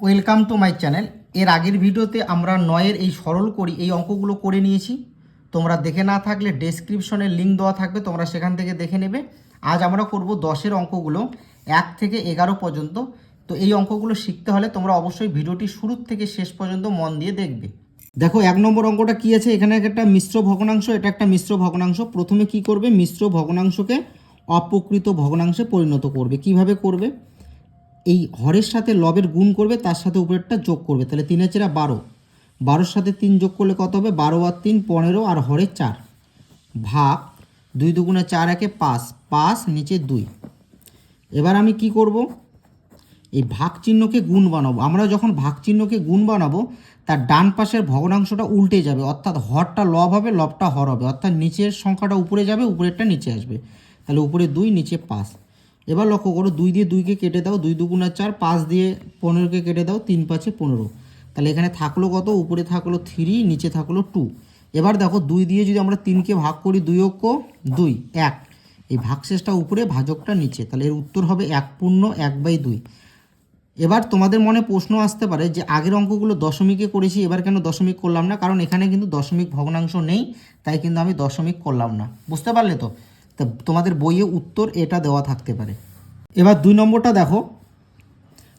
Welcome to my channel. এর আগের ভিডিওতে আমরা নয়ের এই সরল করি, এই অঙ্কগুলো করে নিয়েছি। তোমরা দেখে না থাকলে ডেসক্রিপশনে লিঙ্ক দেওয়া থাকবে, তোমরা সেখান থেকে দেখে নেবে। আজ আমরা করব দশের অঙ্কগুলো, এক থেকে এগারো পর্যন্ত। তো এই অঙ্কগুলো শিখতে হলে তোমরা অবশ্যই ভিডিওটি শুরু থেকে শেষ পর্যন্ত মন দিয়ে দেখবে। দেখো, এক নম্বর অঙ্কটা কি আছে? এখানে একটা মিশ্র ভগ্নাংশ, এটা একটা মিশ্র ভগ্নাংশ। প্রথমে কি করবে? মিশ্র ভগ্নাংশকে অপ্রকৃত ভগ্নাংশে পরিণত করবে। কীভাবে করবে? এই হরের সাথে লবের গুণ করবে, তার সাথে উপরেরটা যোগ করবে। তাহলে তিনের চেরা বারো। বারোর সাথে তিন যোগ করলে কত হবে? বারো আর তিন, পনেরো আর হরের চার। ভাগ দুই দুগুণে চার একে পাঁচ পাঁচ নিচে দুই। এবার আমি কি করব? এই ভাগ চিহ্নকে গুণ বানাবো। আমরা যখন ভাগ চিহ্নকে গুণ বানাবো, তার ডান পাশের ভগ্নাংশটা উল্টে যাবে। অর্থাৎ হরটা লব হবে, লবটা হর হবে। অর্থাৎ নিচের সংখ্যাটা উপরে যাবে, উপরেরটা নিচে আসবে। তাহলে উপরে দুই, নিচে পাঁচ। এবার লক্ষ্য করো, দুই দিয়ে দুইকে কেটে দাও, দুই দুগুণা চার, পাঁচ দিয়ে পনেরোকে কেটে দাও, তিন পাঁচে পনেরো। তাহলে এখানে থাকল কত? উপরে থাকল থ্রি নিচে থাকল টু এবার দেখো, দুই দিয়ে যদি আমরা তিনকে ভাগ করি, দুই অক্ষ, দুই, এক। এই ভাগশেষটা উপরে, ভাজকটা নিচে। তাহলে এর উত্তর হবে এক পূর্ণ, এক বাই দুই। এবার তোমাদের মনে প্রশ্ন আসতে পারে যে আগের অঙ্কগুলো দশমিকে করেছি, এবার কেন দশমিক করলাম না? কারণ এখানে কিন্তু দশমিক ভগ্নাংশ নেই, তাই কিন্তু আমি দশমিক করলাম না। বুঝতে পারলে তো? তা তোমাদের বইয়ে উত্তর এটা দেওয়া থাকতে পারে। এবার দুই নম্বরটা দেখো।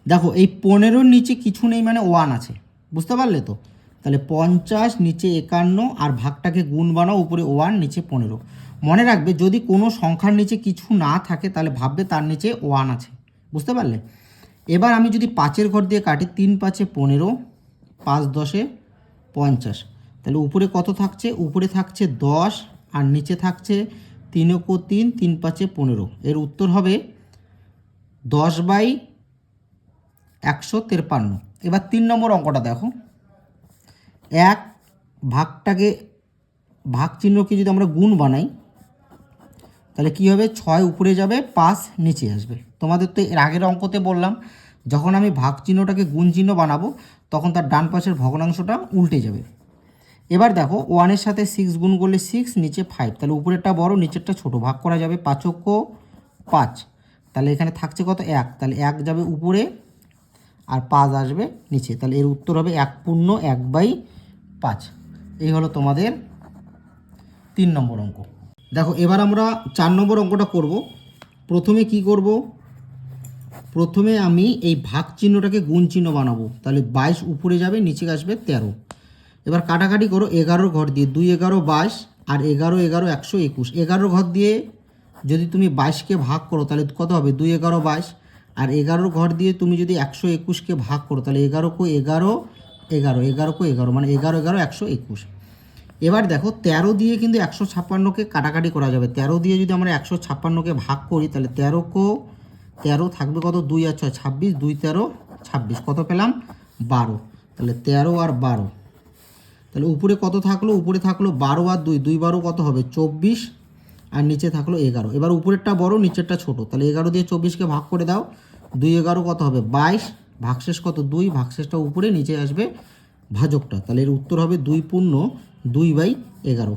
দেখো, এই পনেরোর নিচে কিছু নেই মানে ওয়ান আছে। বুঝতে পারলে তো? তাহলে পঞ্চাশ নিচে একান্ন আর ভাগটাকে গুণ বানাও, উপরে ওয়ান নিচে পনেরো। মনে রাখবে, যদি কোনো সংখ্যার নিচে কিছু না থাকে, তাহলে ভাববে তার নিচে ওয়ান আছে। বুঝতে পারলে? এবার আমি যদি পাঁচের ঘর দিয়ে কাটি, তিন পাঁচে পনেরো, পাঁচ দশে পঞ্চাশ। তাহলে উপরে কত থাকছে? উপরে থাকছে দশ আর নিচে থাকছে তিন কো তিন তিন পাঁচে পনেরো। এর উত্তর হবে দশ বাই একশো তেরপান্ন। এবার তিন নম্বর অঙ্কটা দেখো। এক ভাগটাকে ভাগ চিহ্নকে যদি আমরা গুণ বানাই, তাহলে কি হবে? ছয় উপরে যাবে, পাঁচ নিচে আসবে। তোমাদের তো এর আগের অঙ্কতে বললাম, যখন আমি ভাগ চিহ্নটাকে গুণ চিহ্ন বানাবো, তখন তার ডান পাশের ভগ্নাংশটা উল্টে যাবে। এবার দেখো ওয়ানের সাথে সিক্স গুণ করলে সিক্স নিচে ফাইভ তাহলে উপরেরটা বড়, নিচেরটা ছোট, ভাগ করা যাবে পাঁচক্য পাঁচ। তাহলে এখানে থাকছে কত? এক। তাহলে এক যাবে উপরে আর পাঁচ আসবে নিচে। তাহলে এর উত্তর হবে এক পূর্ণ এক বাই পাঁচ। এই হলো তোমাদের তিন নম্বর অঙ্ক। দেখো, এবার আমরা চার নম্বর অঙ্কটা করব। প্রথমে কি করব? প্রথমে আমি এই ভাগ চিহ্নটাকে গুণ চিহ্ন বানাবো। তাহলে বাইশ উপরে যাবে, নিচে আসবে তেরো। এবার কাটাকাটি করো এগারো ঘর দিয়ে, দুই এগারো বাইশ আর এগারো এগারো একশো একুশ। এগারো ঘর দিয়ে যদি তুমি বাইশকে ভাগ করো, তাহলে কত হবে? দুই এগারো বাইশ। আর এগারোর ঘর দিয়ে তুমি যদি একশো একুশকে ভাগ করো, তাহলে এগারো কো এগারো এগারো এগারো কো এগারো মানে এগারো এগারো একশো একুশ। এবার দেখো, তেরো দিয়ে কিন্তু একশো ছাপ্পান্নকে কাটাকাটি করা যাবে। তেরো দিয়ে যদি আমরা একশো ছাপ্পান্নকে ভাগ করি, তাহলে তেরো কো, তেরো থাকবে কত? দুই আর ছয়, ছাব্বিশ, দুই তেরো, ছাব্বিশ। কত পেলাম? বারো। তাহলে তেরো আর বারো। তাহলে উপরে কত থাকল? উপরে থাকল বারো আর দুই। দুই বারো কত হবে? চব্বিশ। আর নিচে থাকল এগারো। এবার উপরেরটা বড়, নিচেরটা ছোট। তাহলে এগারো দিয়ে চব্বিশকে ভাগ করে দাও। দুই এগারো কত হবে? বাইশ। ভাগশেষ কত? দুই। ভাগশেষটা উপরে, নিচে আসবে ভাজকটা। তাহলে এর উত্তর হবে দুই পূর্ণ দুই বাই এগারো।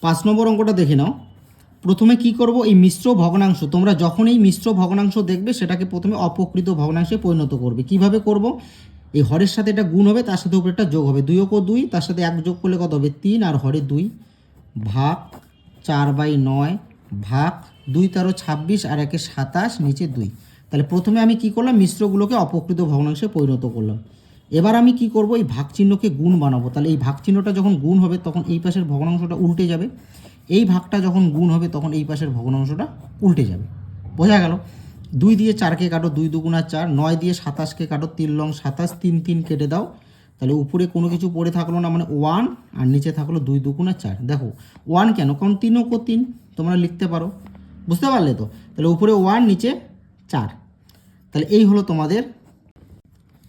পাঁচ নম্বর অঙ্কটা দেখে নাও। প্রথমে কি করব? এই মিশ্র ভগ্নাংশ। তোমরা যখন এই মিশ্র ভগ্নাংশ দেখবে, সেটাকে প্রথমে অপকৃত ভগ্নাংশে পরিণত করবে। কীভাবে করব? এই হরের সাথে এটা গুণ হবে, তার সাথে উপরে একটা যোগ হবে। দুই ও দুই, তার সাথে এক যোগ করলে কত হবে? তিন, আর হরে দুই। ভাগ চার বাই নয়, ভাগ দুই তেরো ছাব্বিশ, আর একে সাতাশ, নিচে দুই। তাহলে প্রথমে আমি কি করলাম? মিশ্রগুলোকে অপকৃত ভগ্নাংশে পরিণত করলাম। এবার আমি কি করব? এই ভাগ চিহ্নকে গুণ বানাবো। তাহলে এই ভাগ চিহ্নটা যখন গুণ হবে, তখন এই পাশের ভগ্নাংশটা উল্টে যাবে। এই ভাগটা যখন গুণ হবে, তখন এই পাশের ভগ্নাংশটা উল্টে যাবে। বোঝা গেল? দুই দিয়ে চারকে কাটো দুই দুগুণা চার, নয় দিয়ে সাতাশকে কাটো তিন লং সাতাশ, তিন তিন কেটে দাও। তাহলে উপরে কোনো কিছু পড়ে থাকল না মানে ওয়ান, আর নিচে থাকল দুই দুগুণা চার। দেখো, ওয়ান কেন? কারণ তিনও কো তিন, তোমরা লিখতে পারো। বুঝতে পারলে তো? তাহলে উপরে ওয়ান, নিচে চার। তাহলে এই হলো তোমাদের।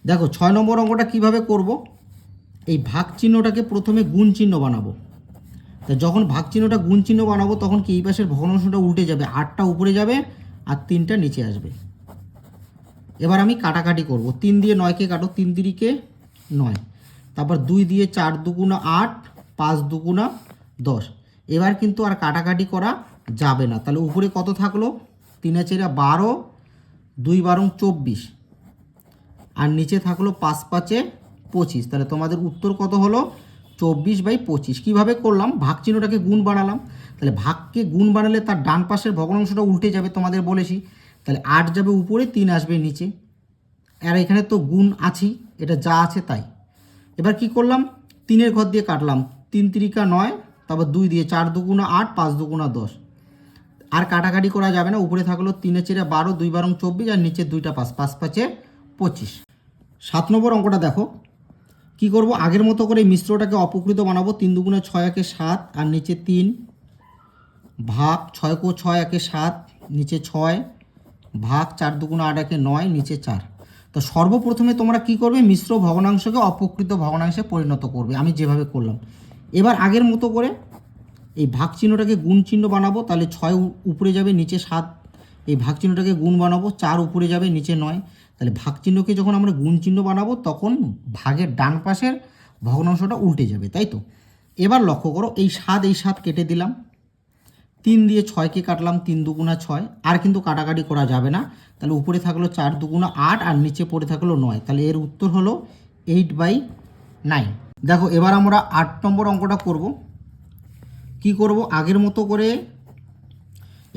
দেখো, ছয় নম্বর অঙ্কটা কীভাবে করব? এই ভাগ চিহ্নটাকে প্রথমে গুণ চিহ্ন বানাবো। তা যখন ভাগ চিহ্নটা গুণ চিহ্ন বানাবো, তখন কি এই পাশের ভগ্নাংশটা উল্টে যাবে? আটটা উপরে যাবে আর তিনটা নিচে আসবে। এবার আমি কাটাকাটি করব। তিন দিয়ে নয়কে কাটো, তিন তিরিকে নয়। তারপর দুই দিয়ে চার দুগুণা আট, পাঁচ দুগুণা দশ। এবার কিন্তু আর কাটাকাটি করা যাবে না। তাহলে উপরে কত থাকল? তিনে চেরা বারো, দুই বারং চব্বিশ। আর নিচে থাকল পাঁচ পাঁচে পঁচিশ। তাহলে তোমাদের উত্তর কত হলো? চব্বিশ বাই পঁচিশ। কীভাবে করলাম? ভাগ চিহ্নটাকে গুণ বানালাম। তাহলে ভাগকে গুণ বানালে তার ডান পাশের ভগ্নাংশটা উল্টে যাবে তোমাদের বলেছি। তাহলে আট যাবে উপরে, তিন আসবে নিচে। আর এখানে তো গুণ আছেই, এটা যা আছে তাই। এবার কি করলাম? তিনের ঘর দিয়ে কাটলাম। তিন তিরিকা নয়, তারপর দুই দিয়ে চার দুগুণা আট, পাঁচ দুগুণা দশ। আর কাটাকাটি করা যাবে না, উপরে থাকল তিনে চেরে বারো, দুই বারং চব্বিশ, আর নিচে দুইটা পাঁচ পাঁচ পাঁচে পঁচিশ। সাত নম্বর অঙ্কটা দেখো। কি করব? আগের মতো করে মিশ্রটাকে অপকৃত বানাবো। তিন দুগুণে ছয় একে সাত, আর নিচে তিন ভাগ ছয় কো ছয় একে সাত, নিচে ছয়, ভাগ চার দুগুণে আট একে নয়, নিচে চার। তো সর্বপ্রথমে তোমরা কি করবে? মিশ্র ভগ্নাংশকে অপকৃত ভগ্নাংশে পরিণত করবে। আমি যেভাবে করলাম। এবার আগের মতো করে এই ভাগ চিহ্নটাকে গুণ চিহ্ন বানাবো, তাহলে ছয় উপরে যাবে, নিচে সাত। এই ভাগ চিহ্নটাকে গুণ বানাবো, চার উপরে যাবে, নিচে নয়। তাহলে ভাগ চিহ্নকে যখন আমরা গুণ চিহ্ন বানাবো, তখন ভাগের ডান পাশের ভগ্নাংশটা উল্টে যাবে, তাই তো? এবার লক্ষ্য করো, এই সাত এই সাত কেটে দিলাম। তিন দিয়ে ছয়কে কাটলাম, তিন দুগুণা ছয়। আর কিন্তু কাটাকাটি করা যাবে না। তাহলে উপরে থাকল চার দুগুণা আট আর নিচে পড়ে থাকল নয়। তাহলে এর উত্তর হলো এইট বাই নাইন দেখো, এবার আমরা আট নম্বর অঙ্কটা করব। কি করব? আগের মতো করে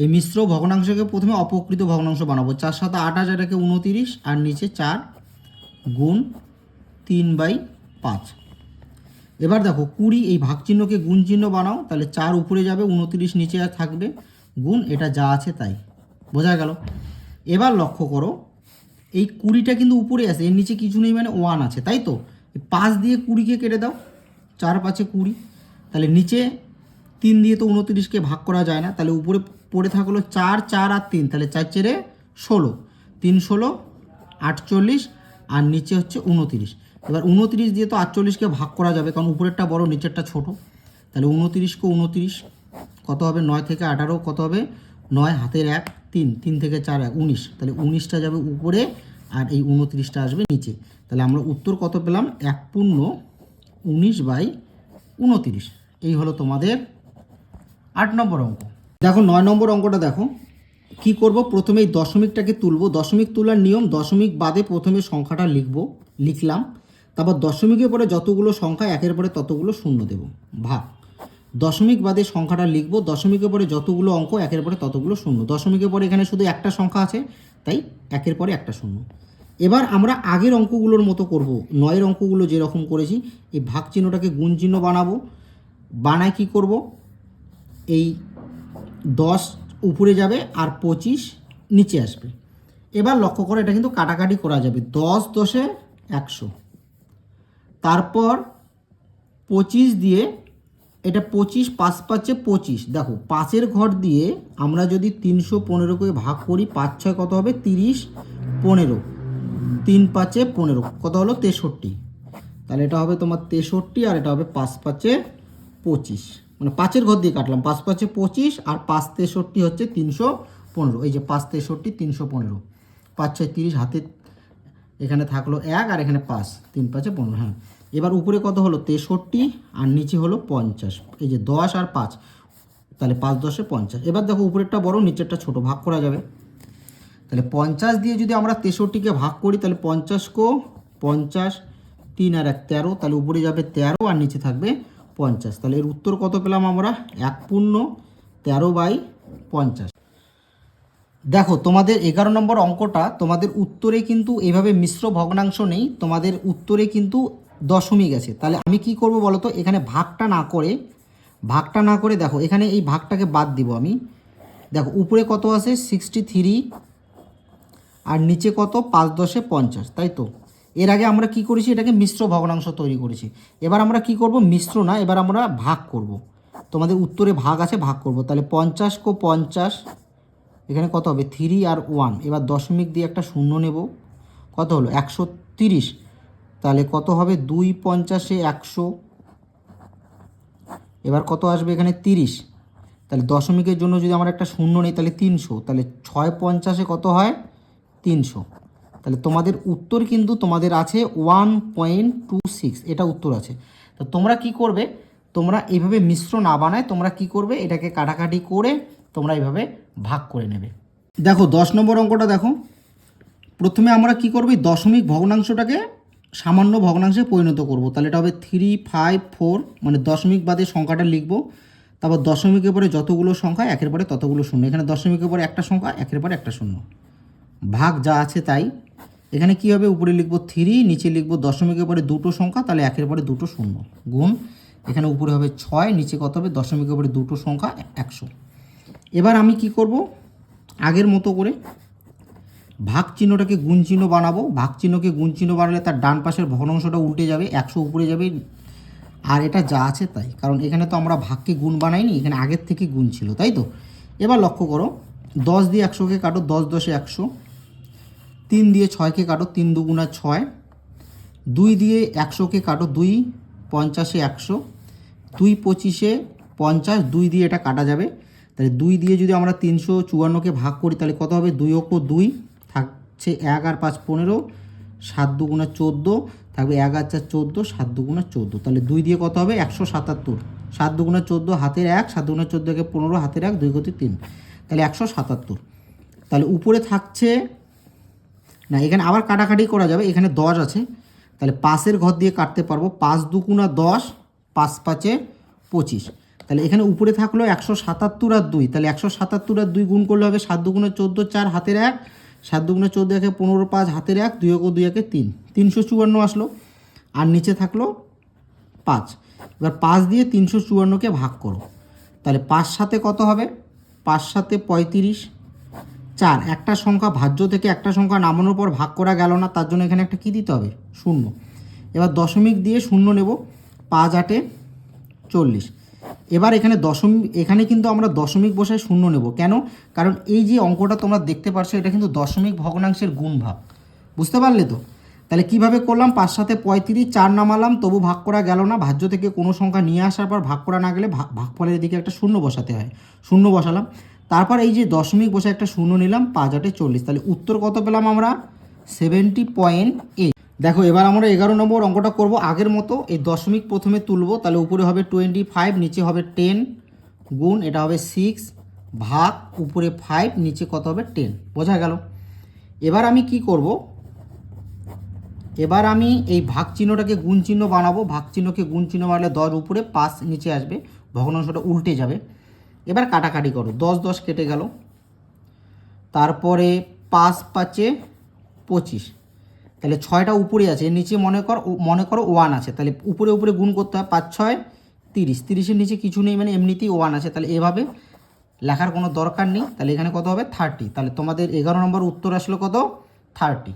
এই মিশ্র ভগ্নাংশকে প্রথমে অপকৃত ভগ্নাংশ বানাবো। চার সাথে আট হাজার একে উনতিরিশ। আর নিচে চার গুণ তিন বাই পাঁচ। এবার দেখো কুড়ি, এই ভাগ চিহ্নকে গুণ চিহ্ন বানাও, তাহলে চার উপরে যাবে, উনতিরিশ নিচে আর থাকবে। গুণ, এটা যা আছে তাই। বোঝা গেল? এবার লক্ষ্য করো, এই কুড়িটা কিন্তু উপরে আছে, এর নিচে কিছু নেই মানে ওয়ান আছে, তাই তো? পাঁচ দিয়ে কুড়িকে কেটে দাও, চার পাঁচে কুড়ি। তাহলে নিচে তিন দিয়ে তো উনতিরিশকে ভাগ করা যায় না, তাহলে উপরে পড়ে থাকল চার চার আর তিন, তাহলে চার চেরে ষোলো। তিন ষোলো, আটচল্লিশ, আর নিচে হচ্ছে উনতিরিশ। এবার উনতিরিশ দিয়ে তো আটচল্লিশকে ভাগ করা যাবে, কারণ উপরেরটা বড়, নিচেরটা ছোট। তাহলে উনতিরিশকে উনতিরিশ, কত হবে? নয় থেকে আঠারো, কত হবে? নয়, হাতের এক, তিন তিন থেকে চার, এক, উনিশ। তাহলে উনিশটা যাবে উপরে, আর এই উনতিরিশটা আসবে নিচে। তাহলে আমরা উত্তর কত পেলাম? এক পূর্ণ উনিশ বাই উনতিরিশ। এই হলো তোমাদের আট নম্বর অঙ্ক। দেখো, নয় নম্বর অঙ্কটা দেখো। কি করব? প্রথমে এই দশমিকটাকে তুলব। দশমিক তোলার নিয়ম, দশমিক বাদে প্রথমে সংখ্যাটা লিখব, লিখলাম। তারপর দশমিকের পরে যতগুলো সংখ্যা, একের পরে ততগুলো শূন্য দেব। ভাগ। দশমিক বাদে সংখ্যাটা লিখব। দশমিকের পরে যতগুলো অঙ্ক, একের পরে ততগুলো শূন্য। দশমিকের পরে এখানে শুধু একটা সংখ্যা আছে, তাই একের পরে একটা শূন্য। এবার আমরা আগের অঙ্কগুলোর মতো করব। নয়ের অঙ্কগুলো যেরকম করেছি, এই ভাগ চিহ্নটাকে গুণ চিহ্ন বানাবো। বানায় কি করব? এই দশ উপরে যাবে আর পঁচিশ নিচে আসবে। এবার লক্ষ্য করে, এটা কিন্তু কাটাকাটি করা যাবে। দশ দশে একশো। তারপর পঁচিশ দিয়ে, এটা পঁচিশ, পাঁচ পাঁচে পঁচিশ। দেখো, পাঁচের ঘর দিয়ে আমরা যদি তিনশো পনেরোকে ভাগ করি, পাঁচ ছয় কত হবে? তিরিশ পনেরো। তিন পাঁচে পনেরো, কত হলো? তেষট্টি। তাহলে এটা হবে তোমার তেষট্টি আর এটা হবে পাঁচ পাঁচে পঁচিশ। মানে পাঁচের ঘর দিয়ে কাটলাম, পাঁচ পাঁচে পঁচিশ আর পাঁচ তেষট্টি হচ্ছে তিনশো পনেরো। এই যে পাঁচ তেষট্টি, তিনশো পনেরো। পাঁচ ছয় তিরিশ, হাতে এখানে থাকল এক আর এখানে পাঁচ। তিন, পাঁচে পনেরো হ্যাঁ। এবার উপরে কত হলো? তেষট্টি আর নিচে হলো পঞ্চাশ। এই যে দশ আর পাঁচ, তাহলে পাঁচ দশে পঞ্চাশ। এবার দেখো উপরেরটা বড়, নিচেরটা ছোট, ভাগ করা যাবে। তাহলে পঞ্চাশ দিয়ে যদি আমরা তেষট্টিকে ভাগ করি, তাহলে পঞ্চাশ কো পঞ্চাশ, তিন আর এক তেরো, তাহলে উপরে যাবে তেরো আর নিচে থাকবে পঞ্চাশ। তাহলে এর উত্তর কত পেলাম আমরা? এক পূর্ণ তেরো বাই পঞ্চাশ। দেখো, তোমাদের এগারো নম্বর অঙ্কটা তোমাদের উত্তরে কিন্তু এভাবে মিশ্র ভগ্নাংশ নেই, তোমাদের উত্তরে কিন্তু দশমিক আছে। তাহলে আমি কি করব বলো তো? এখানে ভাগটা না করে, ভাগটা না করে দেখো, এখানে এই ভাগটাকে বাদ দিব আমি। দেখো, উপরে কত আছে? সিক্সটি থ্রি আর নিচে কত? পাঁচ দশে পঞ্চাশ, তাই তো? এর আগে আমরা কি করেছি? এটাকে মিশ্র ভগ্নাংশ তৈরি করেছি। এবার আমরা কি করব? মিশ্র না, এবার আমরা ভাগ করব। তোমাদের উত্তরে ভাগ আছে, ভাগ করব। তাহলে পঞ্চাশ কো পঞ্চাশ এখানে কত হবে? থ্রি আর ওয়ান এবার দশমিক দিয়ে একটা শূন্য নেব। কত হলো? একশো তিরিশ। তাহলে কত হবে? দুই পঞ্চাশে একশো। এবার কত আসবে এখানে? তিরিশ। তাহলে দশমিকের জন্য যদি আমার একটা শূন্য নেই, তাহলে তিনশো। তাহলে ছয় পঞ্চাশে কত হয়? তিনশো। তাহলে তোমাদের উত্তর কিন্তু তোমাদের আছে ওয়ান পয়েন্ট টু সিক্স এটা উত্তর আছে। তো তোমরা কি করবে? তোমরা এইভাবে মিশ্র না বানায় তোমরা কি করবে? এটাকে কাটাকাটি করে তোমরা এইভাবে ভাগ করে নেবে। দেখো, দশ নম্বর অঙ্কটা দেখো। প্রথমে আমরা কি করব? দশমিক ভগ্নাংশটাকে সামান্য ভগ্নাংশে পরিণত করব। তাহলে এটা হবে থ্রি ফাইভ ফোর মানে দশমিক বাদে সংখ্যাটা লিখব। তারপর দশমিকের পরে যতগুলো সংখ্যা, একের পরে ততগুলো শূন্য। এখানে দশমিকের পরে একটা সংখ্যা, একের পরে একটা শূন্য। ভাগ যা আছে তাই। এখানে কি হবে? উপরে লিখব থ্রি নিচে লিখব দশমিকের পরে দুটো সংখ্যা, তাহলে একের পরে দুটো শূন্য। গুণ, এখানে উপরে হবে ছয়, নিচে কত হবে? দশমিকের পরে দুটো সংখ্যা, একশো। এবার আমি কি করব? আগের মতো করে ভাগ চিহ্নটাকে গুণ চিহ্ন বানাবো। ভাগ চিহ্নকে গুণ চিহ্ন বানালে তার ডান পাশের ভগ্নাংশটা উল্টে যাবে, একশো উপরে যাবে। আর এটা যা আছে তাই, কারণ এখানে তো আমরা ভাগকে গুণ বানাইনি, এখানে আগের থেকে গুণ ছিল, তাই তো? এবার লক্ষ্য করো, দশ দিয়ে একশোকে কাটো, দশ দশে একশো, তিন দিয়ে ছয়কে কাটো, তিন দুগুণা ছয়, দুই দিয়ে একশোকে কাটো, দুই, পঞ্চাশে একশো, দুই পঁচিশে পঞ্চাশ, দুই দিয়ে এটা কাটা যাবে। তাহলে দুই দিয়ে যদি আমরা তিনশো চুয়ান্নকে ভাগ করি, তাহলে কত হবে? দুই অক্ষ দুই থাকছে এক আর পাঁচ পনেরো, সাত দুগুণা চোদ্দ থাকবে এক আর চার চোদ্দ, সাত দুগুণা চোদ্দ। তাহলে দুই দিয়ে কত হবে? একশো সাতাত্তর। সাত দুগুণা চোদ্দ হাতের এক, সাত দুগুণা চোদ্দোকে পনেরো হাতের এক, দুই গতি তিন। তাহলে একশো সাতাত্তর। তাহলে উপরে থাকছে, না, এখানে আবার কাটাকাটি করা যাবে, এখানে দশ আছে। তাহলে পাশের ঘর দিয়ে কাটতে পারব, পাঁচ দুগুণা দশ, পাঁচ পাঁচে পঁচিশ। তাহলে এখানে উপরে থাকল একশো সাতাত্তর আর দুই। তাহলে একশো সাতাত্তর আর দুই গুণ করলে হবে সাত দুগুণে চোদ্দ, চার হাতের এক। সাত দুগুণে চোদ্দ একে পনেরো, পাঁচ হাতের এক, দুই একে দুই একে তিন। তিনশো চুয়ান্ন আসলো। আর নিচে থাকল পাঁচ। এবার পাঁচ দিয়ে তিনশো চুয়ান্নকে ভাগ করো। তাহলে পাঁচ সাথে কত হবে? পাঁচ সাথে পঁয়ত্রিশ। চার, একটা সংখ্যা ভাজ্য থেকে একটা সংখ্যা নামানোর পর ভাগ করা গেল না, তার জন্য এখানে একটা কী দিতে হবে? শূন্য। এবার দশমিক দিয়ে শূন্য নেব। পাঁচ আটে চল্লিশ। এবার এখানে দশমিক এখানে কিন্তু আমরা দশমিক বসায় শূন্য নেব। কেন? কারণ এই যে অঙ্কটা তোমরা দেখতে পারছ, এটা কিন্তু দশমিক ভগ্নাংশের গুণ ভাগ বুঝতে পারলে তো? তাহলে কীভাবে করলাম? পাঁচ সাথে পঁয়ত্রিশ, চার নামালাম, তবু ভাগ করা গেল না। ভাজ্য থেকে কোনো সংখ্যা নিয়ে আসার পর ভাগ করা না গেলে ভাগ ভাগফলের দিকে একটা শূন্য বসাতে হয়। শূন্য বসালাম। তারপর এই যে দশমিক বসে একটা শূন্য নিলাম, পাঁচ আটে চল্লিশ। তাহলে উত্তর কত পেলাম আমরা? সেভেন্টি পয়েন্ট এইট দেখো, এবার আমরা এগারো নম্বর অঙ্কটা করব। আগের মতো এই দশমিক প্রথমে তুলবো, তাহলে উপরে হবে টোয়েন্টি ফাইভ নিচে হবে টেন গুণ, এটা হবে সিক্স ভাগ, উপরে ফাইভ নিচে কত হবে টেন বোঝা গেল? এবার আমি কি করব? এবার আমি এই ভাগ চিহ্নটাকে গুণ চিহ্ন বানাবো। ভাগ চিহ্নকে গুণ চিহ্ন বানালে দশ উপরে পাঁচ নিচে আসবে ভগ্নাংশটা উল্টে যাবে। এবার কাটাকাটি করো, দশ দশ কেটে গেল। তারপরে পাঁচ পাঁচে পঁচিশ তাহলে ছয়টা উপরে আছে, এর নিচে মনে কর মনে করো ওয়ান আছে, তাহলে উপরে উপরে গুণ করতে হয় পাঁচ, ছয়, তিরিশ। তিরিশের নিচে কিছু নেই মানে এমনিতেই ওয়ান আছে, তাহলে এভাবে লেখার কোনো দরকার নেই। তাহলে এখানে কত হবে? থার্টি তাহলে তোমাদের এগারো নম্বর উত্তর আসলো কত? থার্টি